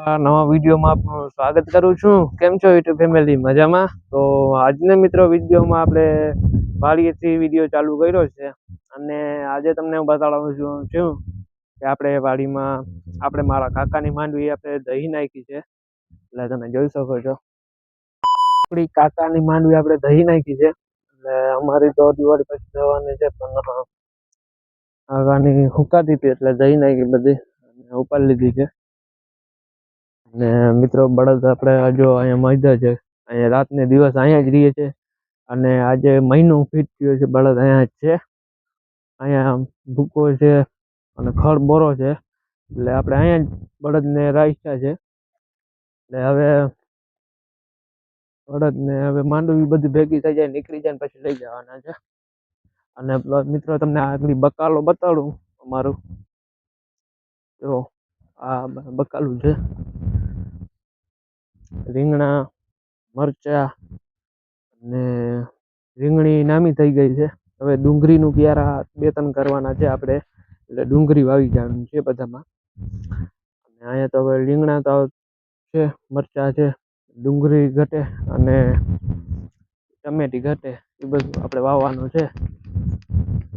નવા વિડીયોમાં આપનું સ્વાગત કરું છું. કેમ છો યુટ્યુબ ફેમિલી? મજામાં? તો આજના મિત્રો વિડીયોમાં આપણે વાડીએથી વીડિયો ચાલુ કર્યો છે. અને આજે તમને હું બતાડવાનું છું છું કે આપણે વાડીમાં આપણે મારા કાકાની માંડવી આપણે દહીં નાખી છે. એટલે તમે જોઈ શકો છો. આપણી કાકાની માંડવી આપણે દહીં નાખી છે. એટલે અમારી તો દિવાળી પછી જવાની છે, પણ કાકાની હુકાતી હતી એટલે દહીં નાખી બધી. ઉપાડી લીધી છે. ને મિત્રો, બળદ આપણે જો અહીંયા મહિધા છે, અહીંયા રાતને દિવસ અહીંયા જ રહીએ છે અને આજે મહિનો ફીટ થયો છે, બળદ અહીંયા જ છે. અહીંયા ભૂકો છે અને ખડ બોરો છે, એટલે આપણે અહીંયા જ બળદને રાખ્યા છે. એટલે હવે બળદને હવે માંડવી બધી ભેગી થઈ જાય, નીકળી જાય પછી લઈ જવાના છે. અને મિત્રો, તમને આગળ બકાલો બતાડું અમારું. જો, આ બકાલું છે. રીંગણા, મરચા અને રીંગણી નામી થઈ ગઈ છે. હવે ડુંગળીનું ક્યારા બે ત્રણ કરવાના છે આપણે. એટલે ડુંગળી વાવી જવાનું છે બધામાં. અને અહીંયા તો હવે રીંગણા તો છે, મરચા છે, ડુંગળી ઘટે અને ટમેટી ઘટે. એ બધું આપણે વાવવાનું છે.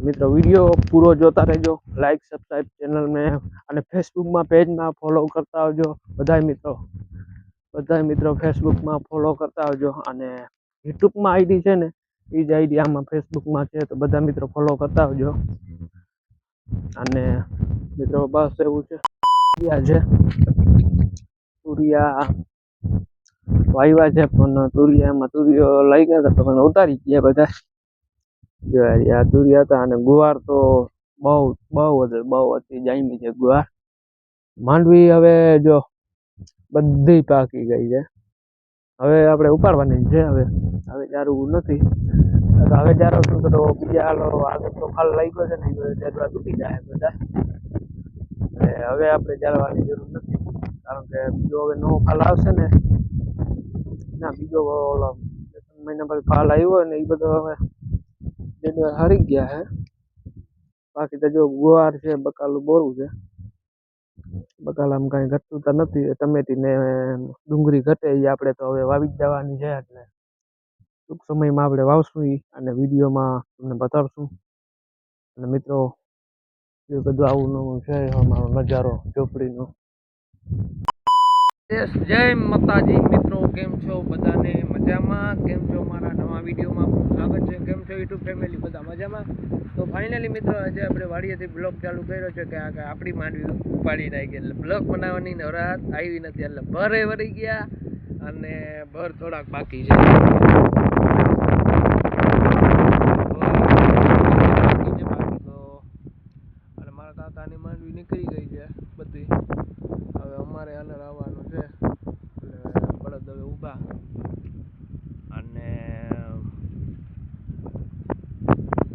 મિત્રો, વીડિયો પૂરો જોતા રહેજો. લાઈક સબસ્ક્રાઈબ ચેનલને અને ફેસબુકમાં પેજમાં ફોલો કરતા આવજો. બધાય મિત્રો. બધાય મિત્રો ફેસબુકમાં ફોલો કરતા આવજો અને યુટ્યુબમાં આઈડી છે ને, એ જ આઈડી આમાં ફેસબુકમાં છે, તો બધા મિત્રો ફોલો કરતા આવજો. અને મિત્રો બસ એવું છે. તુરિયા છે. તુરિયા વાયવા છે, પણ તુરિયામાં તુરિયો લઈ ગયા હતા, પણ ઉતારી ગયા બધા. જો તુરિયા હતા અને ગુવાર તો બહુ બહુ બહુ હતી જામી છે ગુવાર. માંડવી હવે જો બધી પાકી ગઈ છે. હવે આપણે ઉપાડવાની છે, હવે. હવે જારું નથી. હવે જારો શું તો બીજા હાલો, આગળ તો ફાલ લાગ્યો છે ને એ તૂટી જાય બધા. હવે આપણે જાળવાની જરૂર નથી. કારણ કે બીજો હવે નવો ફાલ આવશે ને, ના, બીજો ઓલો ત્રણ મહિના પછી ફાલ આવ્યો ને એ બધો હવે હરી ગયા હે. બાકી તો જો ગુવાર છે, બકાલું બોરું છે. બકાલામાં કાંઈ ઘટતું તો નથી. ટમેટી ને ડુંગળી ઘટે એ આપણે તો હવે વાવી જ જવાની છે એટલે ટૂંક સમયમાં આપણે વાવશું એ અને વિડીયોમાં તમને બતાવશું. અને મિત્રો, એ બધું આવું છે, અમારો નજારો ચોપડીનો જય માતાજી મિત્રો, કેમ છો બધાને? મજામાં? કેમ છો મારા નવા વિડીયોમાં? આપનું સ્વાગત છે. કેમ છો યુટ્યુબ ફેમિલી? બધા મજામાં? તો ફાઇનલી મિત્રો, આજે આપણે વાડીએથી બ્લોગ ચાલુ કર્યો છે કે આ આપણી માંડવી ઉપાડી નાખી એટલે બ્લોગ બનાવવાની નવરાત આવી નથી. એટલે ભરે વળી ગયા અને ભર થોડાક બાકી છે. મારા તાતાની માંડવી નીકળી ગઈ છે બધી. હવે અમારે અલર એટલે બળદ અને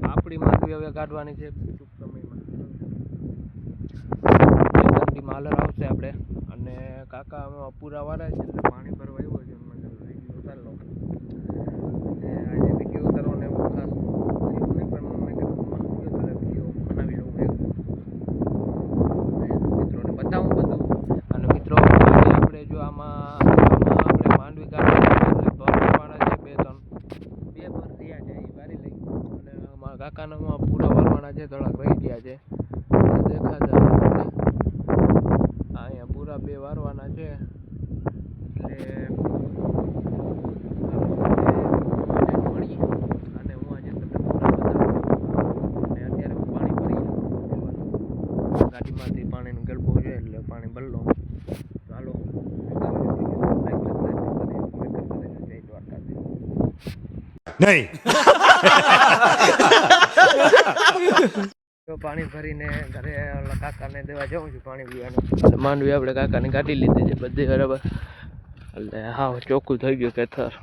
આપણી માંડવી હવે કાઢવાની છે ટૂંક સમયમાં. ઠંડીમાં હાલર આવશે આપણે. અને કાકા અમે પૂરા વાળા છે એટલે પાણી ભરવા આવ્યો છે એમાં ચાલો વીડિયો ઉતારી લો અને આજે વીડિયો ઉતારવાનો એવું ખાસ થયું નહીં પણ મેં કીધું વીડિયો તારે વીડિયો બનાવી લઉં એક અને મિત્રોને બતાવું બધું અને મિત્રો આજે આપણે જો આમાં આમાં આપણે માંડવી કાઢવાની છે એટલે ભર વાળા છે બે ત્રણ બે ભર થયા છે એ વારી લઈ અને મારા પૂરા ભરવાના છે થોડાક રહી ગયા છે. દેખાતા અહીંયા પૂરા બે વારવાના છે. એટલે નહીં. પાણી ભરીને ઘરે કાકાને દેવા જાઉં છું પાણી પીવાનું. માંડવી આપણે કાકાને કાઢી લીધી છે બધી બરાબર. એટલે હા ચોખ્ખું થઈ ગયું કેથર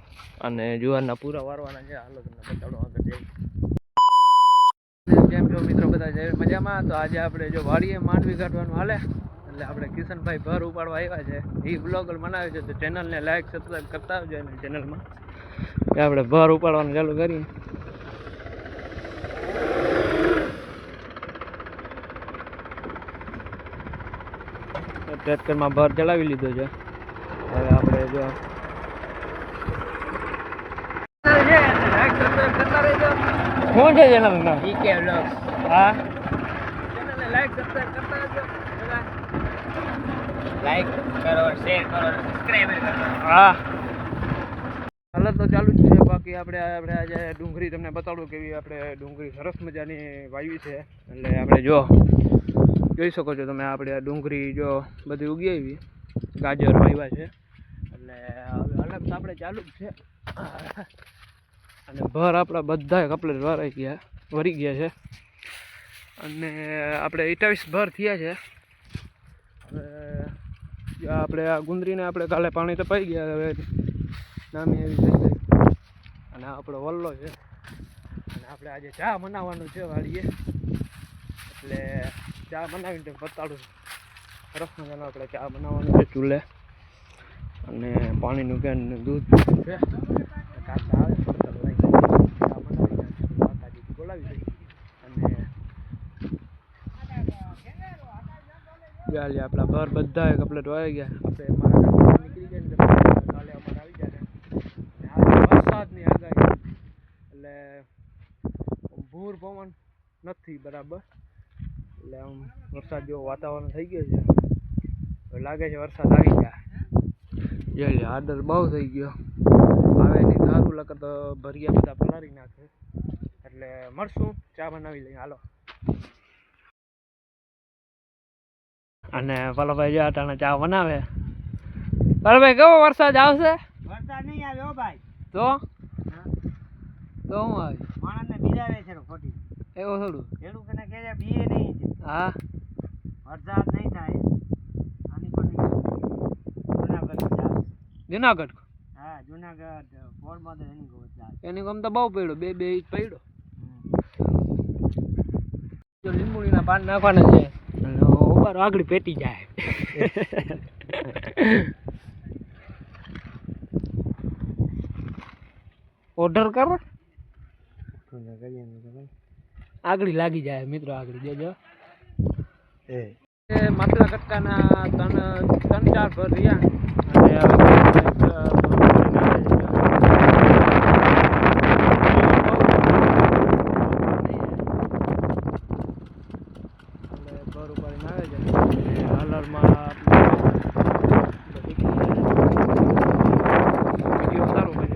અને જુવારના પૂરા વારવાના છે હાલો તમને બતાડો આગળ જઈ કેમ છો મિત્રો બધા જય મજામાં? તો આજે આપણે જો વાડીએ માંડવી કાઢવાનું હાલે. એટલે આપણે કિશનભાઈ ભર ઉપાડવા આવ્યા છે. એ બ્લોગ બનાવ્યો છે તો ચેનલને લાઈક સબસ્ક્રાઈબ કરતા આવજો એની ચેનલમાં કે આપણે ભર ઉપાડવાનું ચાલુ કરીએ. ટ્રેક્ટરમાં ભર ચડાવી લીધો છે. હવે આપણે જો શું છે ચેનલ વ્લોગ. હા? લાઈક કરો શેર કરો સબસ્ક્રાઇબ કરો. હા. હાલત તો ચાલુ છે. બાકી આપણે આપણે આજે ડુંગળી તમને બતાડું કેવી આપણે ડુંગળી સરસ મજાની વાવી છે. એટલે આપણે જો જોઈ શકો છો તમે, આપણે આ ડુંગળી જો બધી ઉગી આવી. ગાજર વાવ્યા છે. એટલે હવે અલગ તો આપણે ચાલુ જ છે. અને ભર આપણા બધા કપલેટ વરાઈ ગયા, વરી ગયા છે. અને આપણે અઠાવીસ ભર થયા છે. હવે આપણે આ ગુંદરીને આપણે કાલે પાણી તપાઈ ગયા, હવે નામી એવી થઈ અને આપણો વલ્લો છે. અને આપણે આજે ચા બનાવવાનું છે વાળીએ. એટલે ચા બનાવીને બતાડું સરસ મજાનો આપણે ચા બનાવવાનું છે ચૂલે. અને પાણીનું કેન દૂધ છે. કાકા આવે ચા બનાવી માતાજી બોલાવી અને ચાલી આપણા ઘર બધા કપલેટ વાઈ ગયા. આપણે મારા નીકળી જાય ને તો કાલે અમારે આવી જાય ને આજે વરસાદની આગાહી એટલે ભૂર પવન નથી બરાબર? એટલે આમ વરસાદ જેવું વાતાવરણ થઈ ગયું છે. લાગે છે વરસાદ આવી જાય એટલે આદર બહુ થઈ ગયો. આવે નહીં સારું લખે તો ભરિયા બધા પલાળી નાખે. એટલે મળશું ચા બનાવી લઈએ. હાલો. અને પલાભાઈ જો અટાણે ચા બનાવે. પલાભાઈ કેવો વરસાદ આવશે? વરસાદ નહીં આવ્યો ભાઈ. તો? તો હું આવી? માણસને બિરાવે છે એવું થોડું? ખેડૂત કને કહે છે બીએ નહીં. હા. વરસાદ નહીં થાય. આની ખોટી જુનાગઢ હા જુનાગઢ? હા જુનાગઢ પોરબંદર એની ગોત એની ગમ તો બહુ પડ્યો બે બે ઇંચ પડ્યો. જો લીંબુડીના પાન નાખવાના છે અને ઉભારો આગળ પેટી જાય. ઓર્ડર કર. આગળ લાગી જાય મિત્રો આગળ. જોજો એ. માત્ર કટકાના ત્રણ ત્રણ ચાર ભર રહ્યા અને હવે ભર ઉપાડીને આવે છે અને હાલરમાં વીડિયો સારો બને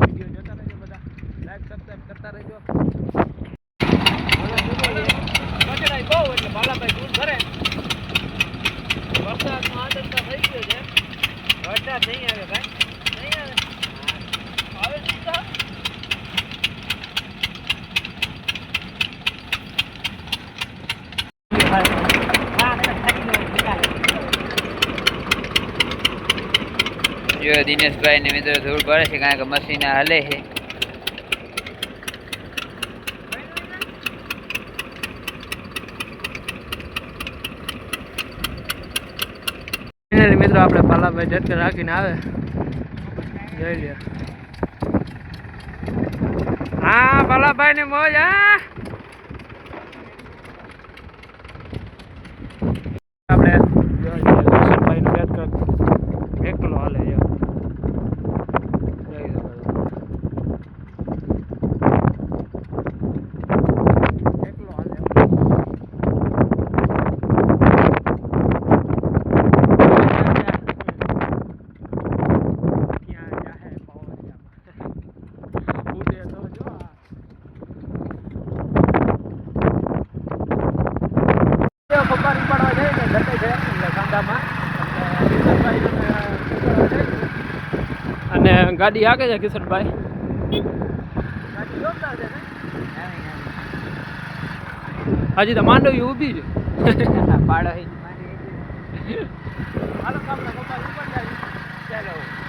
વીડિયો જોતા રહેજો બધા લાઈક સબસ્ક્રાઈબ કરતા રહેજો કચરાય બહુ એટલે બાલાભાઈ દૂર ભરે વરસાદનો આનંદ તો થઈ ગયો છે વરસાદ નહીં આવે ભાઈ નહીં આવે આવે નહીં તો જો દિનેશભાઈ ને મિત્રો ધૂળ પડે છે કારણ કે મશીન હાલે છે. મિત્રો, આપણે પાલાભાઈ જટકે રાખીને આવે. જોઈ લે હા પાલાભાઈ ની મોજ, હા આપણે લક્ષ્મણભાઈ નું ઝટકે એકલો હાલે છે જોઈ શકો છો. એકલો હાલે ક્યાં જાહે પવન ઉડે તો જો આ. જો ખબર પડવા જાય ને ઘટે છે એટલે કાંદામાં એટલે કિશનભાઈ અને ગાડી આગળ છે ને હજી તો માંડવી ઊભી છે. પાડો હાલો